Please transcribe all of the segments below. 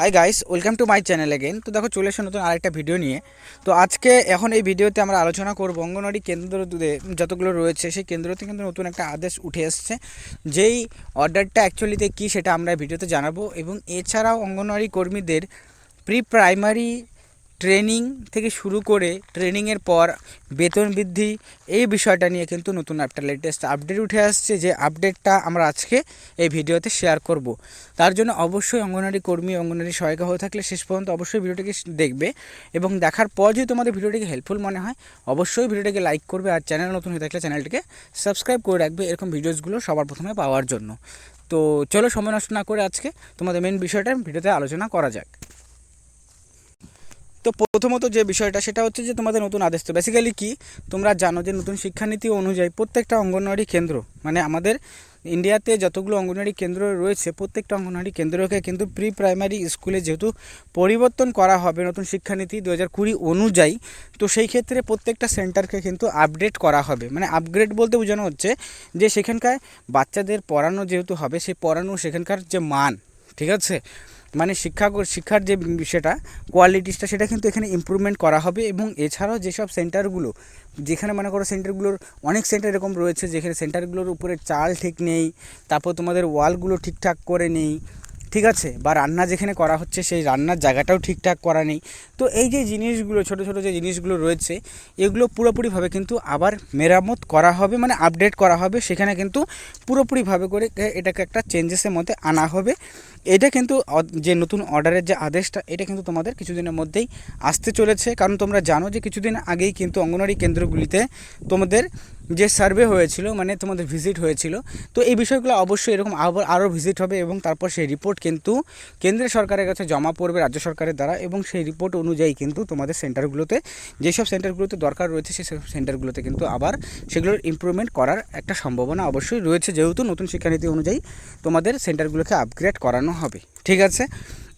Hi guys welcome to my channel again তো দেখো, চলে এসে নতুন আরেকটা ভিডিও নিয়ে। তো আজকে এখন এই ভিডিওতে আমরা আলোচনা করব অঙ্গনওয়াড়ি কেন্দ্র যতগুলো রয়েছে, সেই কেন্দ্রতে কিন্তু নতুন একটা আদেশ উঠে এসছে। যেই অর্ডারটা অ্যাকচুয়ালিতে কী সেটা আমরা ভিডিওতে জানাব। এবং এছাড়াও অঙ্গনওয়াড়ি কর্মীদের প্রি প্রাইমারি ট্রেনিং থেকে শুরু করে ট্রেনিংয়ের পর বেতন বৃদ্ধি, এই বিষয়টা নিয়ে কিন্তু নতুন একটা লেটেস্ট আপডেট উঠে আসছে যে আপডেটটা আমরা আজকে এই ভিডিওতে শেয়ার করব। তার জন্য অবশ্যই অঙ্গনওয়াড়ি কর্মী, অঙ্গনওয়াড়ি সহায়িকা হয়ে থাকলে শেষ পর্যন্ত অবশ্যই ভিডিওটিকে দেখবে এবং দেখার পর যদি তোমাদের ভিডিওটিকে হেল্পফুল মনে হয়, অবশ্যই ভিডিওটিকে লাইক করবে আর চ্যানেল নতুন হয়ে থাকলে চ্যানেলটিকে সাবস্ক্রাইব করে রাখবে এরকম ভিডিওসগুলো সবার প্রথমে পাওয়ার জন্য। তো চলো সময় নষ্ট না করে আজকে তোমাদের মেন বিষয়টা ভিডিওতে আলোচনা করা যাক। তো প্রথমত যে বিষয়টা, সেটা হচ্ছে যে তোমাদের নতুন আদেশ তো বেসিক্যালি কি? তোমরা জানো যে নতুন শিক্ষানীতি অনুযায়ী প্রত্যেকটা অঙ্গনওয়াড়ি কেন্দ্র মানে আমাদের ইন্ডিয়াতে যতগুলো অঙ্গনওয়াড়ি কেন্দ্র রয়েছে, প্রত্যেকটা অঙ্গনওয়াড়ি কেন্দ্রকে কিন্তু প্রি প্রাইমারি স্কুলে যেহেতু পরিবর্তন করা হবে নতুন শিক্ষানীতি দু হাজার কুড়ি অনুযায়ী, তো সেই ক্ষেত্রে প্রত্যেকটা সেন্টারকে কিন্তু আপডেট করা হবে। মানে আপগ্রেড বলতে বোঝানো হচ্ছে যে সেখানকার বাচ্চাদের পড়ানো যেহেতু হবে, সেই পড়ানো সেখানকার যে মান, ঠিক আছে? মানে শিক্ষা শিক্ষার যে বিষয়টা কোয়ালিটিসটা সেটা কিন্তু এখানে ইম্প্রুভমেন্ট করা হবে এবং এছাড়াও যেসব সেন্টারগুলো, যেখানে মনে করো সেন্টারগুলোর অনেক সেন্টার এরকম রয়েছে, যেখানে সেন্টারগুলোর উপরে চাল ঠিক নেই, তারপর তোমাদের ওয়ালগুলো ঠিকঠাক করে নেই ঠিক আছে? বা রান্না যেখানে করা হচ্ছে সেই রান্নার জায়গাটাও ঠিকঠাক করা নেই। তো এই যে জিনিসগুলো, ছোটো ছোটো যে জিনিসগুলো রয়েছে, এগুলো পুরোপুরিভাবে কিন্তু আবার মেরামত করা হবে মানে আপডেট করা হবে। সেখানে কিন্তু পুরোপুরিভাবে করে এটাকে একটা চেঞ্জেসের মধ্যে আনা হবে। এটা কিন্তু যে নতুন অর্ডারের যে আদেশটা, এটা কিন্তু তোমাদের কিছুদিনের মধ্যেই আসতে চলেছে। কারণ তোমরা জানো যে কিছুদিন আগেই কিন্তু অঙ্গনওয়াড়ি কেন্দ্রগুলিতে তোমাদের যে সার্ভে হয়েছিল মানে তোমাদের ভিজিট হয়েছিল, তো এই বিষয়গুলো অবশ্যই এরকম আবার আরও ভিজিট হবে এবং তারপর সেই রিপোর্ট কিন্তু কেন্দ্রীয় সরকারের কাছে জমা পড়বে রাজ্য সরকারের দ্বারা এবং সেই রিপোর্ট অনুযায়ী কিন্তু তোমাদের সেন্টারগুলোতে যেসব সেন্টারগুলোতে দরকার রয়েছে সেই সেন্টারগুলোতে কিন্তু আবার সেগুলোর ইম্প্রুভমেন্ট করার একটা সম্ভাবনা অবশ্যই রয়েছে। যেহেতু নতুন শিক্ষানীতি অনুযায়ী তোমাদের সেন্টারগুলোকে আপগ্রেড করানো হবে। ঠিক আছে?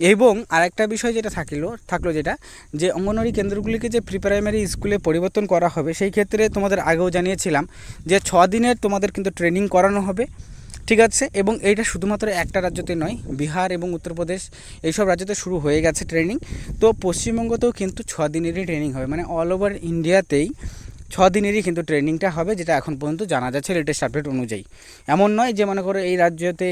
এবং আরেকটা বিষয় যেটা থাকল থাকল যেটা, যে অঙ্গনওয়াড়ি কেন্দ্রগুলিকে যে প্রি প্রাইমারি স্কুলে পরিবর্তন করা হবে, সেই ক্ষেত্রে তোমাদের আগেও জানিয়েছিলাম যে ছ দিনের তোমাদের কিন্তু ট্রেনিং করানো হবে, ঠিক আছে? এবং এইটা শুধুমাত্র একটা রাজ্যতে নয়, বিহার এবং উত্তরপ্রদেশ, এইসব রাজ্যতে শুরু হয়ে গেছে ট্রেনিং তো পশ্চিমবঙ্গতেও কিন্তু ছ দিনেরই ট্রেনিং হবে মানে অল ওভার ইন্ডিয়াতেই ছ দিনেরই কিন্তু ট্রেনিংটা হবে, যেটা এখন পর্যন্ত জানা যাচ্ছে লেটেস্ট আপডেট অনুযায়ী। এমন নয় যে মনে করো এই রাজ্যতে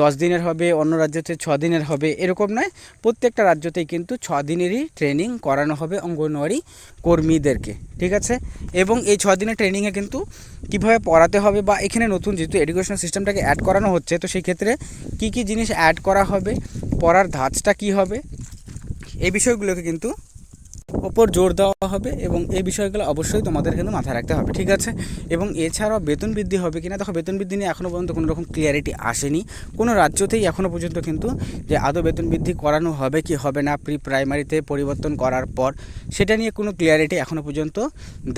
দশ দিনের হবে, অন্য রাজ্যতে ছ দিনের হবে, এরকম নয়। প্রত্যেকটা রাজ্যতেই কিন্তু ছ দিনেরই ট্রেনিং করানো হবে অঙ্গনওয়াড়ি কর্মীদেরকে, ঠিক আছে? এবং এই ছ দিনের ট্রেনিংয়ে কিন্তু কীভাবে পড়াতে হবে বা এখানে নতুন যেহেতু এডুকেশন সিস্টেমটাকে অ্যাড করানো হচ্ছে, তো সেই ক্ষেত্রে কী কী জিনিস অ্যাড করা হবে, পড়ার ধাঁচটা কী হবে, এই বিষয়গুলোকে কিন্তু ওপর জোর দেওয়া হবে এবং এই বিষয়গুলো অবশ্যই তোমাদের কিন্তু মাথায় রাখতে হবে, ঠিক আছে? এবং এছাড়াও বেতন বৃদ্ধি হবে কিনা, দেখো বেতন বৃদ্ধি নিয়ে এখনও পর্যন্ত কোনো রকম ক্লিয়ারিটি আসেনি। কোনো রাজ্যতেই এখনও পর্যন্ত কিন্তু যে আদৌ বেতন বৃদ্ধি করানো হবে কি হবে না প্রি প্রাইমারিতে পরিবর্তন করার পর, সেটা নিয়ে কোনো ক্লিয়ারিটি এখনও পর্যন্ত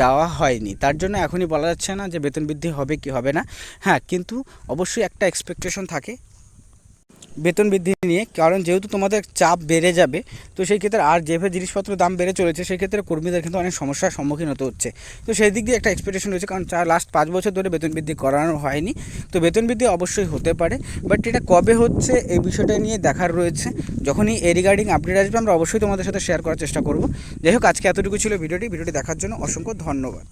দেওয়া হয়নি। তার জন্য এখনই বলা যাচ্ছে না যে বেতন বৃদ্ধি হবে কি হবে না। হ্যাঁ কিন্তু অবশ্যই একটা এক্সপেকটেশন থাকে বেতন বৃদ্ধি নিয়ে, কারণ যেহেতু তোমাদের চাপ বেড়ে যাবে, তো সেই ক্ষেত্রে আর যেভাবে জিনিসপত্র দাম বেড়ে চলেছে, সেই ক্ষেত্রে কর্মীদের কিন্তু অনেক সমস্যার সম্মুখীন হতে হচ্ছে। তো সেই দিক দিয়ে একটা এক্সপেকটেশন রয়েছে, কারণ চার লাস্ট পাঁচ বছর ধরে বেতন বৃদ্ধি করানো হয়নি। তো বেতন বৃদ্ধি অবশ্যই হতে পারে বাট এটা কবে হচ্ছে এই বিষয়টা নিয়ে দেখার রয়েছে। যখনই এ রিগার্ডিং আপডেট আসবে, আমরা অবশ্যই তোমাদের সাথে শেয়ার করার চেষ্টা করব। যাই হোক, আজকে এতটুকু ছিল ভিডিওটি। ভিডিওটি দেখার জন্য অসংখ্য ধন্যবাদ।